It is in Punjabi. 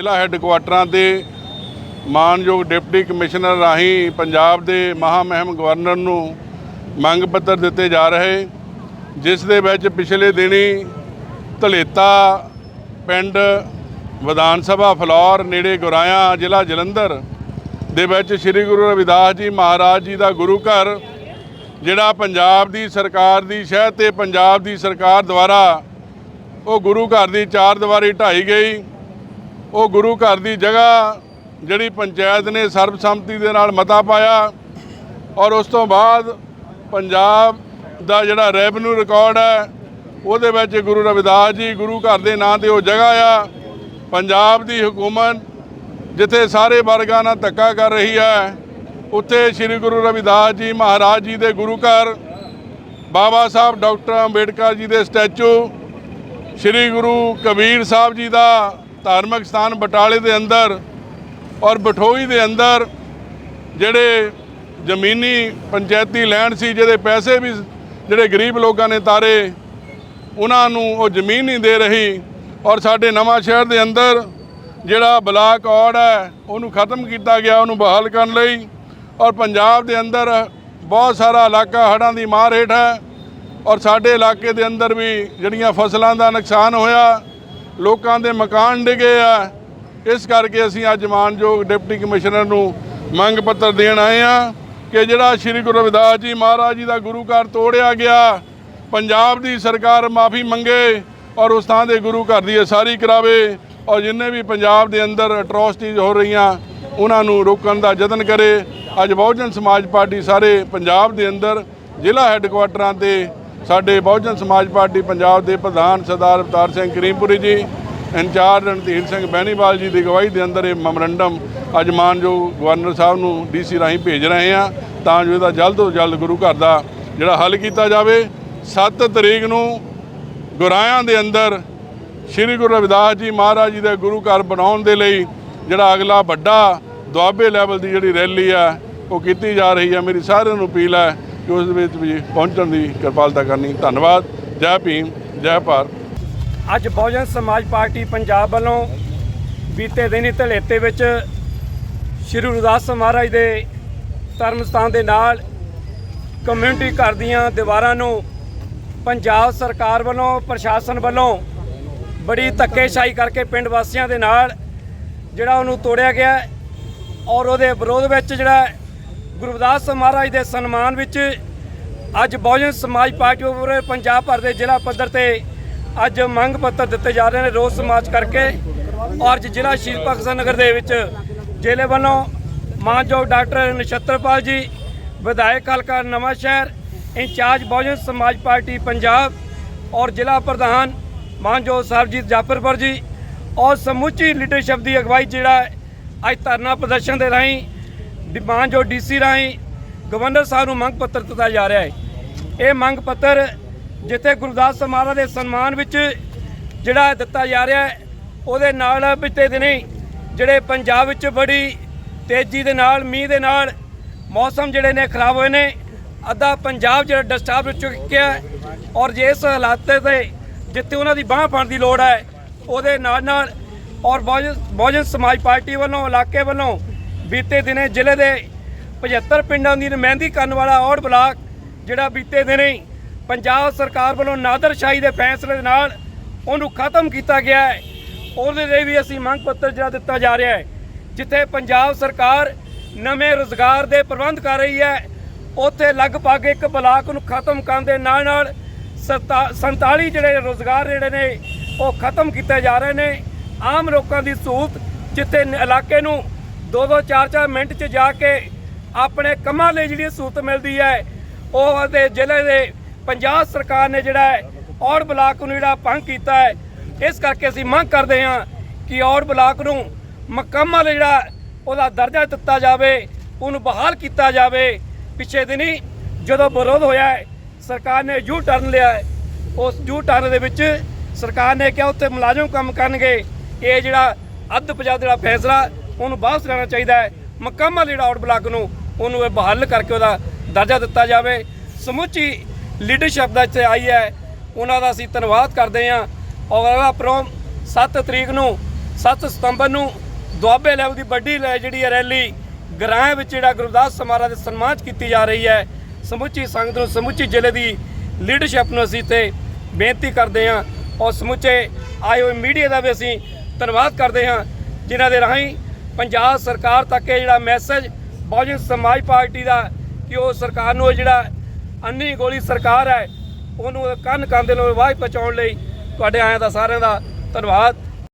ਜ਼ਿਲ੍ਹਾ ਹੈੱਡਕੁਆਟਰਾਂ ਤੇ ਮਾਨਯੋਗ ਡਿਪਟੀ ਕਮਿਸ਼ਨਰ ਰਾਹੀਂ ਪੰਜਾਬ ਦੇ ਮਹਾਮਹਿਮ ਗਵਰਨਰ ਨੂੰ ਮੰਗ ਪੱਤਰ ਦਿੱਤੇ ਜਾ ਰਹੇ, ਜਿਸ ਦੇ ਵਿੱਚ ਪਿਛਲੇ ਦਿਨੀ ਧਲੇਤਾ ਪਿੰਡ ਵਿਧਾਨ ਸਭਾ ਫਲੌਰ ਨੇੜੇ ਗੁਰਾਇਆ ਜ਼ਿਲ੍ਹਾ ਜਲੰਧਰ ਦੇ ਵਿੱਚ ਸ੍ਰੀ ਗੁਰੂ ਰਵਿਦਾਸ ਜੀ ਮਹਾਰਾਜ ਜੀ ਦਾ ਗੁਰੂ ਘਰ, ਜਿਹੜਾ ਪੰਜਾਬ ਦੀ ਸਰਕਾਰ ਦੀ ਸ਼ਹਿ ਤੇ ਪੰਜਾਬ ਦੀ ਸਰਕਾਰ ਦੁਆਰਾ ਉਹ ਗੁਰੂ ਘਰ ਦੀ ਚਾਰ ਦੀਵਾਰੀ ਢਾਈ ਗਈ। ਉਹ ਗੁਰੂ ਘਰ ਦੀ ਜਗ੍ਹਾ ਜਿਹੜੀ ਪੰਚਾਇਤ ਨੇ ਸਰਬਸੰਮਤੀ ਦੇ ਨਾਲ ਮਤਾ ਪਾਇਆ ਔਰ ਉਸ ਤੋਂ ਬਾਅਦ ਪੰਜਾਬ ਦਾ ਜਿਹੜਾ ਰੈਵਨਿਊ ਰਿਕਾਰਡ ਹੈ, ਉਹਦੇ ਵਿੱਚ ਗੁਰੂ ਰਵਿਦਾਸ ਜੀ ਗੁਰੂ ਘਰ ਦੇ ਨਾਂ ਤੇ ਉਹ ਜਗ੍ਹਾ ਆ। ਪੰਜਾਬ ਦੀ ਹਕੂਮਤ ਜਿੱਥੇ ਸਾਰੇ ਵਰਗਾਂ ਨਾਲ ਧੱਕਾ ਕਰ ਰਹੀ ਹੈ, ਉੱਥੇ ਸ੍ਰੀ ਗੁਰੂ ਰਵਿਦਾਸ ਜੀ ਮਹਾਰਾਜ ਜੀ ਦੇ ਗੁਰੂ ਘਰ, ਬਾਬਾ ਸਾਹਿਬ ਡਾਕਟਰ ਅੰਬੇਡਕਰ ਜੀ ਦੇ ਸਟੈਚੂ, ਸ੍ਰੀ ਗੁਰੂ ਕਬੀਰ ਸਾਹਿਬ ਜੀ ਦਾ ਧਾਰਮਿਕ ਸਥਾਨ ਬਟਾਲੇ ਦੇ ਅੰਦਰ ਔਰ ਬਠੋਈ ਦੇ ਅੰਦਰ ਜਿਹੜੇ ਜ਼ਮੀਨੀ ਪੰਚਾਇਤੀ ਲੈਂਡ ਸੀ, ਜਿਹਦੇ ਪੈਸੇ ਵੀ ਜਿਹੜੇ ਗਰੀਬ ਲੋਕਾਂ ਨੇ ਤਾਰੇ, ਉਹਨਾਂ ਨੂੰ ਉਹ ਜ਼ਮੀਨ ਨਹੀਂ ਦੇ ਰਹੀ ਔਰ ਸਾਡੇ ਨਵਾਂ ਸ਼ਹਿਰ ਦੇ ਅੰਦਰ ਜਿਹੜਾ ਬਲਾਕ ਔੜ ਹੈ, ਉਹਨੂੰ ਖਤਮ ਕੀਤਾ ਗਿਆ, ਉਹਨੂੰ ਬਹਾਲ ਕਰਨ ਲਈ ਔਰ ਪੰਜਾਬ ਦੇ ਅੰਦਰ ਬਹੁਤ ਸਾਰਾ ਇਲਾਕਾ ਹੜ੍ਹਾਂ ਦੀ ਮਾਰ ਹੇਠ ਹੈ ਔਰ ਸਾਡੇ ਇਲਾਕੇ ਦੇ ਅੰਦਰ ਵੀ ਜਿਹੜੀਆਂ ਫਸਲਾਂ ਦਾ ਨੁਕਸਾਨ ਹੋਇਆ ਲੋਕਾਂ ਦੇ ਮਕਾਨ ਡਿੱਗੇ ਆ। ਇਸ ਕਰਕੇ ਅਸੀਂ ਅੱਜ ਮਾਨਯੋਗ ਡਿਪਟੀ ਕਮਿਸ਼ਨਰ ਨੂੰ ਮੰਗ ਪੱਤਰ ਦੇਣ ਆਏ ਆ ਕਿ ਜਿਹੜਾ ਸ੍ਰੀ ਗੁਰੂ ਰਵਿਦਾਸ ਜੀ ਮਹਾਰਾਜ ਜੀ ਦਾ ਗੁਰੂ ਘਰ ਤੋੜਿਆ ਗਿਆ, ਪੰਜਾਬ ਦੀ ਸਰਕਾਰ ਮਾਫੀ ਮੰਗੇ ਔਰ ਉਸ ਥਾਂ ਦੇ ਗੁਰੂ ਘਰ ਦੀ ਉਸਾਰੀ ਕਰਾਵੇ ਔਰ ਜਿੰਨੇ ਵੀ ਪੰਜਾਬ ਦੇ ਅੰਦਰ ਅਟਰੋਸਿਟੀਜ਼ ਹੋ ਰਹੀਆਂ, ਉਹਨਾਂ ਨੂੰ ਰੋਕਣ ਦਾ ਯਤਨ ਕਰੇ। ਅੱਜ ਬਹੁਜਨ ਸਮਾਜ ਪਾਰਟੀ ਸਾਰੇ ਪੰਜਾਬ ਦੇ ਅੰਦਰ ਜ਼ਿਲ੍ਹਾ ਹੈੱਡਕੁਆਟਰਾਂ ਤੇ ਸਾਡੇ ਬਹੁਜਨ ਸਮਾਜ ਪਾਰਟੀ ਪੰਜਾਬ ਦੇ ਪ੍ਰਧਾਨ ਸਰਦਾਰ ਅਵਤਾਰ ਸਿੰਘ ਕਰੀਮਪੁਰੀ ਜੀ ਇੰਚਾਰਜ ਰਣਧੀਰ ਸਿੰਘ ਬੈਣੀਵਾਲ ਜੀ ਦੀ ਅਗਵਾਈ ਦੇ ਅੰਦਰ ਇਹ ਮੈਮੋਰੰਡਮ ਅੱਜ ਮਾਨਯੋਗ ਗਵਰਨਰ ਸਾਹਿਬ ਨੂੰ ਡੀਸੀ ਰਾਹੀਂ ਭੇਜ ਰਹੇ ਹਾਂ, ਤਾਂ ਜੋ ਇਹਦਾ ਜਲਦ ਤੋਂ ਜਲਦ ਗੁਰੂ ਘਰ ਦਾ ਜਿਹੜਾ ਹੱਲ ਕੀਤਾ ਜਾਵੇ। 7 ਤਰੀਕ ਨੂੰ ਗੁਰਾਇਆਂ ਦੇ ਅੰਦਰ ਸ੍ਰੀ ਗੁਰੂ ਰਵਿਦਾਸ ਜੀ ਮਹਾਰਾਜ ਜੀ ਦੇ ਗੁਰੂ ਘਰ ਬਣਾਉਣ ਦੇ ਲਈ ਜਿਹੜਾ ਅਗਲਾ ਵੱਡਾ ਦੁਆਬੇ ਲੈਵਲ ਦੀ ਜਿਹੜੀ ਰੈਲੀ ਆ, ਉਹ ਕੀਤੀ ਜਾ ਰਹੀ ਹੈ ਮੇਰੀ ਸਾਰਿਆਂ ਨੂੰ ਅਪੀਲ ਹੈ ਕਿ ਉਸ ਵਿੱਚ ਵੀ ਪਹੁੰਚਣ ਦੀ ਕਿਰਪਾਲਤਾ ਕਰਨੀ। ਧੰਨਵਾਦ। ਜੈ ਭੀਮ, ਜੈ ਭਾਰਤ। ਅੱਜ ਬਹੁਜਨ ਸਮਾਜ ਪਾਰਟੀ ਪੰਜਾਬ ਵੱਲੋਂ ਬੀਤੇ ਦਿਨੀ ਧਲੇਤੇ ਵਿੱਚ ਸ਼੍ਰੀ ਗੁਰਦਾਸ ਮਹਾਰਾਜ ਦੇ ਧਰਮ ਸਥਾਨ ਦੇ ਨਾਲ ਕਮਿਊਨਿਟੀ ਘਰ ਦੀਆਂ ਦੀਵਾਰਾਂ ਨੂੰ ਪੰਜਾਬ ਸਰਕਾਰ ਵੱਲੋਂ, ਪ੍ਰਸ਼ਾਸਨ ਵੱਲੋਂ ਬੜੀ ਧੱਕੇਸ਼ਾਹੀ ਕਰਕੇ ਪਿੰਡ ਵਾਸੀਆਂ ਦੇ ਨਾਲ ਜਿਹੜਾ ਉਹਨੂੰ ਤੋੜਿਆ ਗਿਆ ਔਰ ਉਹਦੇ ਵਿਰੋਧ ਵਿੱਚ ਜਿਹੜਾ ਗੁਰਦਾਸ ਮਹਾਰਾਜ ਦੇ ਸਨਮਾਨ ਵਿੱਚ ਅੱਜ ਬਹੁਜਨ ਸਮਾਜ ਪਾਰਟੀ ਵੱਲੋਂ ਪੰਜਾਬ ਭਰ ਦੇ ਜ਼ਿਲ੍ਹਾ ਪੱਧਰ ਤੇ ਅੱਜ ਮੰਗ ਪੱਤਰ ਦਿੱਤੇ ਜਾ ਰਹੇ ਨੇ ਰੋਸ ਸਮਾਜ ਕਰਕੇ ਔਰ ਅੱਜ ਜ਼ਿਲ੍ਹਾ ਸ਼ਹੀਦ ਭਗਤ ਸਿੰਘ ਨਗਰ ਦੇ ਵਿੱਚ ਜ਼ਿਲ੍ਹੇ ਵੱਲੋਂ ਮਾਨਯੋਗ ਡਾਕਟਰ ਨਛੱਤਰਪਾਲ ਜੀ, ਵਿਧਾਇਕ ਹਲਕਾ ਨਵਾਂ ਸ਼ਹਿਰ, ਇੰਚਾਰਜ ਬਹੁਜਨ ਸਮਾਜ ਪਾਰਟੀ ਪੰਜਾਬ ਔਰ ਜ਼ਿਲ੍ਹਾ ਪ੍ਰਧਾਨ ਮਾਨਯੋਗ ਸਰਬਜੀਤ ਜਾਫਰਪੁਰ ਜੀ, ਔਰ ਸਮੁੱਚੀ ਲੀਡਰਸ਼ਿਪ ਦੀ ਅਗਵਾਈ ਜਿਹੜਾ ਅੱਜ ਧਰਨਾ ਪ੍ਰਦਰਸ਼ਨ ਦੇ ਰਾਹੀਂ ਮਾਨਯੋਗ ਜੋ ਡੀਸੀ ਰਾਹੀਂ ਗਵਰਨਰ ਸਾਹਿਬ ਨੂੰ ਮੰਗ ਪੱਤਰ ਦਿੱਤਾ ਜਾ ਰਿਹਾ ਹੈ। ਇਹ ਮੰਗ ਪੱਤਰ ਜਿੱਥੇ ਗੁਰਦਾਸ ਮਹਾਰਾਜ ਦੇ ਸਨਮਾਨ ਵਿੱਚ ਜਿਹੜਾ ਦਿੱਤਾ ਜਾ ਰਿਹਾ ਹੈ, ਉਹਦੇ ਨਾਲ ਬੀਤੇ ਦਿਨੇ ਜਿਹੜੇ ਪੰਜਾਬ ਵਿੱਚ ਬੜੀ ਤੇਜ਼ੀ ਦੇ ਨਾਲ, ਮੀਂਹ ਦੇ ਨਾਲ ਮੌਸਮ ਜਿਹੜੇ ਨੇ ਖਰਾਬ ਹੋਏ ਨੇ, ਅੱਧਾ ਪੰਜਾਬ ਜਿਹੜਾ ਡਿਸਟਰਬ ਹੋ ਚੁੱਕਿਆ ਔਰ ਜੇ ਇਸ ਹਾਲਾਤ ਤੇ ਜਿੱਥੇ ਉਹਨਾਂ ਦੀ ਬਾਹ ਫੜਨ ਦੀ ਲੋੜ ਹੈ, ਉਹਦੇ ਨਾਲ ਨਾਲ ਔਰ ਬਹੁਜਨ ਬਹੁਜਨ ਸਮਾਜ ਪਾਰਟੀ ਵੱਲੋਂ, ਇਲਾਕੇ ਵੱਲੋਂ ਬੀਤੇ ਦਿਨੇ ਜ਼ਿਲ੍ਹੇ ਦੇ 75 ਪਿੰਡਾਂ ਦੀ ਨੁਮਾਇੰਦਗੀ ਕਰਨ ਵਾਲਾ ਔੜ ਬਲਾਕ ਜਿਹੜਾ ਬੀਤੇ ਦਿਨੇ ਹੀ ਪੰਜਾਬ ਸਰਕਾਰ ਵੱਲੋਂ ਨਾਦਰਸ਼ਾਹੀ ਦੇ ਫੈਸਲੇ ਦੇ ਨਾਲ ਉਹਨੂੰ ਖਤਮ ਕੀਤਾ ਗਿਆ ਹੈ। ਉਹਦੇ ਲਈ ਵੀ ਅਸੀਂ ਮੰਗ ਪੱਤਰ ਜਿਹੜਾ ਦਿੱਤਾ ਜਾ ਰਿਹਾ ਹੈ, ਜਿੱਥੇ ਪੰਜਾਬ ਸਰਕਾਰ ਨਵੇਂ ਰੋਜ਼ਗਾਰ ਦੇ ਪ੍ਰਬੰਧ ਕਰ ਰਹੀ ਹੈ। ਉੱਥੇ ਲਗਭਗ ਇੱਕ ਬਲਾਕ ਨੂੰ ਖਤਮ ਕਰਨ ਦੇ ਨਾਲ ਨਾਲ 47 ਜਿਹੜੇ ਰੋਜ਼ਗਾਰ ਜਿਹੜੇ ਨੇ, ਉਹ ਖਤਮ ਕੀਤੇ ਜਾ ਰਹੇ ਨੇ। ਆਮ ਲੋਕਾਂ ਦੀ ਸਹੂਲਤ ਜਿੱਥੇ ਇਲਾਕੇ ਨੂੰ 2-2 4-4 ਮਿੰਟ 'ਚ ਜਾ ਕੇ ਆਪਣੇ ਕੰਮਾਂ ਲਈ ਜਿਹੜੀ ਸਹੂਲਤ ਮਿਲਦੀ ਹੈ, ਉਹ ਦੇ ਜ਼ਿਲ੍ਹੇ ਦੇ ਪੰਜਾਬ ਸਰਕਾਰ ਨੇ ਜਿਹੜਾ ਹੈ ਔਰ ਬਲਾਕ ਨੂੰ ਜਿਹੜਾ ਭੰਗ ਕੀਤਾ ਹੈ, ਇਸ ਕਰਕੇ ਅਸੀਂ ਮੰਗ ਕਰਦੇ ਹਾਂ ਕਿ ਔਰ ਬਲਾਕ ਨੂੰ ਮੁਕੰਮਲ ਜਿਹੜਾ ਉਹਦਾ ਦਰਜਾ ਦਿੱਤਾ ਜਾਵੇ, ਉਹਨੂੰ ਬਹਾਲ ਕੀਤਾ ਜਾਵੇ। ਪਿੱਛੇ ਦਿਨੀ ਜਦੋਂ ਵਿਰੋਧ ਹੋਇਆ ਹੈ, ਸਰਕਾਰ ਨੇ ਯੂ ਟਰਨ ਲਿਆ ਉਸ ਯੂ ਟਰਨ ਦੇ ਵਿੱਚ ਸਰਕਾਰ ਨੇ ਕਿਹਾ ਉੱਥੇ ਮੁਲਾਜ਼ਮ ਕੰਮ ਕਰਨਗੇ, ਇਹ ਜਿਹੜਾ ਅੱਧ ਪੰਜਾਬ ਜਿਹੜਾ ਫੈਸਲਾ, ਉਹਨੂੰ ਵਾਪਸ ਲੈਣਾ ਚਾਹੀਦਾ ਹੈ। ਮੁਕੰਮਲ ਜਿਹੜਾ ਆਊਟ ਬਲਾਕ ਨੂੰ, ਉਹਨੂੰ ਇਹ ਬਹਾਲ ਕਰਕੇ ਉਹਦਾ ਦਰਜਾ ਦਿੱਤਾ ਜਾਵੇ। ਸਮੁੱਚੀ ਲੀਡਰਸ਼ਿਪ ਦਾ ਇੱਥੇ ਆਈ ਹੈ। ਉਹਨਾਂ ਦਾ ਅਸੀਂ ਧੰਨਵਾਦ ਕਰਦੇ ਹਾਂ। ਔਰ ਅਗਲਾ ਪ੍ਰੋਮ 7 ਤਰੀਕ ਨੂੰ 7 ਸਤੰਬਰ ਨੂੰ ਦੁਆਬੇ ਲੈਵਲ ਦੀ ਵੱਡੀ ਲੈ ਜਿਹੜੀ ਹੈ ਰੈਲੀ ਗ੍ਰਾਂ ਵਿੱਚ ਜਿਹੜਾ ਗੁਰਦਾਸ ਸਮਾਰਾ ਦੇ ਸਨਮਾਨ 'ਚ ਕੀਤੀ ਜਾ ਰਹੀ ਹੈ। ਸਮੁੱਚੀ ਸੰਗਤ ਨੂੰ, ਸਮੁੱਚੀ ਜ਼ਿਲ੍ਹੇ ਦੀ ਲੀਡਰਸ਼ਿਪ ਨੂੰ ਅਸੀਂ ਤੇ ਬੇਨਤੀ ਕਰਦੇ ਹਾਂ। ਔਰ ਸਮੁੱਚੇ ਆਏ ਹੋਏ ਮੀਡੀਆ ਦਾ ਵੀ ਅਸੀਂ ਧੰਨਵਾਦ ਕਰਦੇ ਹਾਂ। ਜਿਨ੍ਹਾਂ ਦੇ ਰਾਹੀਂ ਪੰਜਾਬ ਸਰਕਾਰ ਤੱਕ ਇਹ ਜਿਹੜਾ ਮੈਸੇਜ ਬਹੁਜਨ ਸਮਾਜ ਪਾਰਟੀ ਦਾ ਕਿ ਉਹ ਸਰਕਾਰ ਨੂੰ ਇਹ ਜਿਹੜਾ ਅੰਨੀ ਗੋਲੀ ਸਰਕਾਰ ਹੈ। ਉਹਨੂੰ ਕੰਨ ਕੰਨ ਨਾਲ ਆਵਾਜ਼ ਪਹੁੰਚਾਉਣ ਲਈ ਤੁਹਾਡੇ ਆਇਆਂ ਦਾ ਸਾਰਿਆਂ ਦਾ ਧੰਨਵਾਦ।